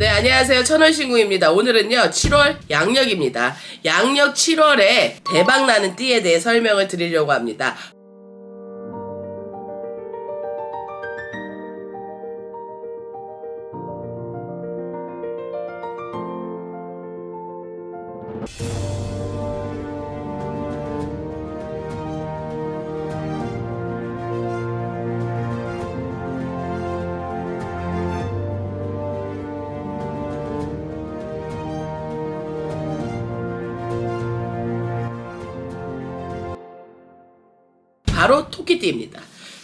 네, 안녕하세요. 천월신구입니다. 오늘은요, 7월 양력입니다. 양력 7월에 대박나는 띠에 대해 설명을 드리려고 합니다. 바로 토끼띠입니다.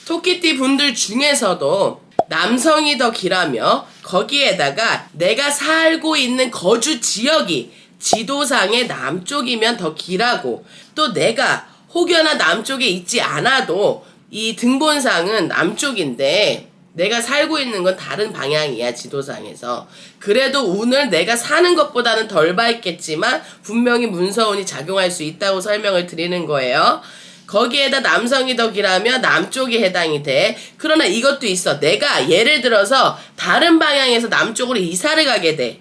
토끼띠 분들 중에서도 남성이 더 길하며 거기에다가 내가 살고 있는 거주 지역이 지도상의 남쪽이면 더 길하고 또 내가 혹여나 남쪽에 있지 않아도 이 등본상은 남쪽인데 내가 살고 있는 건 다른 방향이야 지도상에서 그래도 운을 내가 사는 것보다는 덜 밝겠지만 분명히 문서운이 작용할 수 있다고 설명을 드리는 거예요 거기에다 남성이 더 길하면 남쪽이 해당이 돼 그러나 이것도 있어 내가 예를 들어서 다른 방향에서 남쪽으로 이사를 가게 돼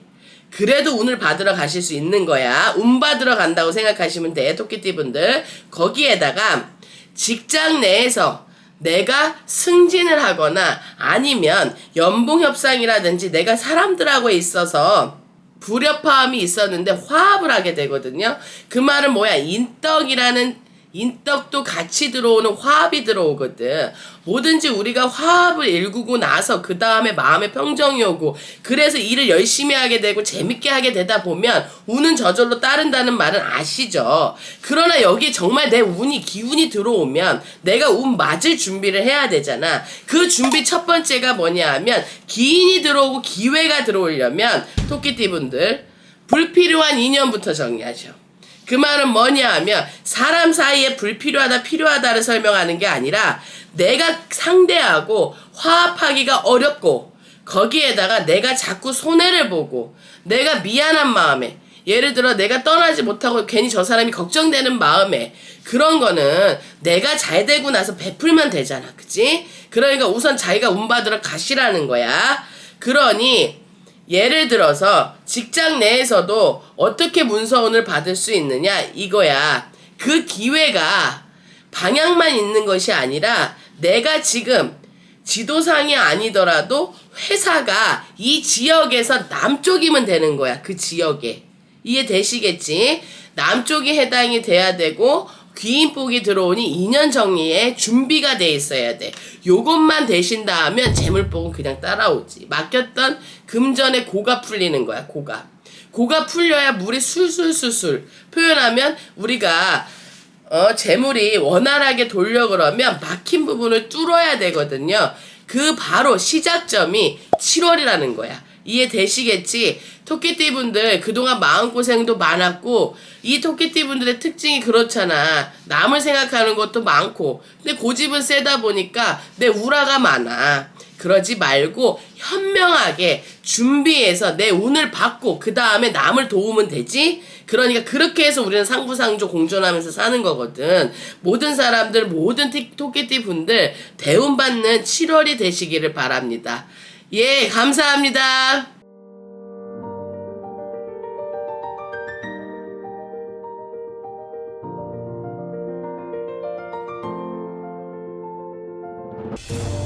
그래도 운을 받으러 가실 수 있는 거야. 운 받으러 간다고 생각하시면 돼. 토끼띠 분들. 거기에다가 직장 내에서 내가 승진을 하거나 아니면 연봉 협상이라든지 내가 사람들하고 있어서 불협화음이 있었는데 화합을 하게 되거든요. 그 말은 뭐야? 인덕이라는 인덕도 같이 들어오는 화합이 들어오거든. 뭐든지 우리가 화합을 일구고 나서 그 다음에 마음의 평정이 오고 그래서 일을 열심히 하게 되고 재밌게 하게 되다 보면 운은 저절로 따른다는 말은 아시죠? 그러나 여기 정말 내 운이 기운이 들어오면 내가 운 맞을 준비를 해야 되잖아. 그 준비 첫 번째가 뭐냐 하면 기인이 들어오고 기회가 들어오려면 토끼띠 분들 불필요한 인연부터 정리하죠. 그 말은 뭐냐 하면 사람 사이에 불필요하다 필요하다를 설명하는 게 아니라 내가 상대하고 화합하기가 어렵고 거기에다가 내가 자꾸 손해를 보고 내가 미안한 마음에 예를 들어 내가 떠나지 못하고 괜히 저 사람이 걱정되는 마음에 그런 거는 내가 잘 되고 나서 베풀면 되잖아 그치? 그러니까 우선 자기가 운 받으러 가시라는 거야 그러니 예를 들어서 직장 내에서도 어떻게 문서운을 받을 수 있느냐 이거야. 그 기회가 방향만 있는 것이 아니라 내가 지금 지도상이 아니더라도 회사가 이 지역에서 남쪽이면 되는 거야. 그 지역에. 이해되시겠지? 남쪽이 해당이 돼야 되고 귀인복이 들어오니 2년 정리에 준비가 돼 있어야 돼. 요것만 되신다 하면 재물복은 그냥 따라오지. 맡겼던 금전의 고가 풀리는 거야, 고가. 고가 풀려야 물이 술술술술. 표현하면 우리가 어, 재물이 원활하게 돌려 그러면 막힌 부분을 뚫어야 되거든요. 그 바로 시작점이 7월이라는 거야. 이해되시겠지? 토끼띠 분들 그동안 마음고생도 많았고 이 토끼띠 분들의 특징이 그렇잖아. 남을 생각하는 것도 많고 근데 고집은 세다 보니까 내 우라가 많아. 그러지 말고 현명하게 준비해서 내 운을 받고 그 다음에 남을 도우면 되지? 그러니까 그렇게 해서 우리는 상부상조 공존하면서 사는 거거든. 모든 사람들, 모든 티- 토끼띠 분들 대운받는 7월이 되시기를 바랍니다. 예, 감사합니다. you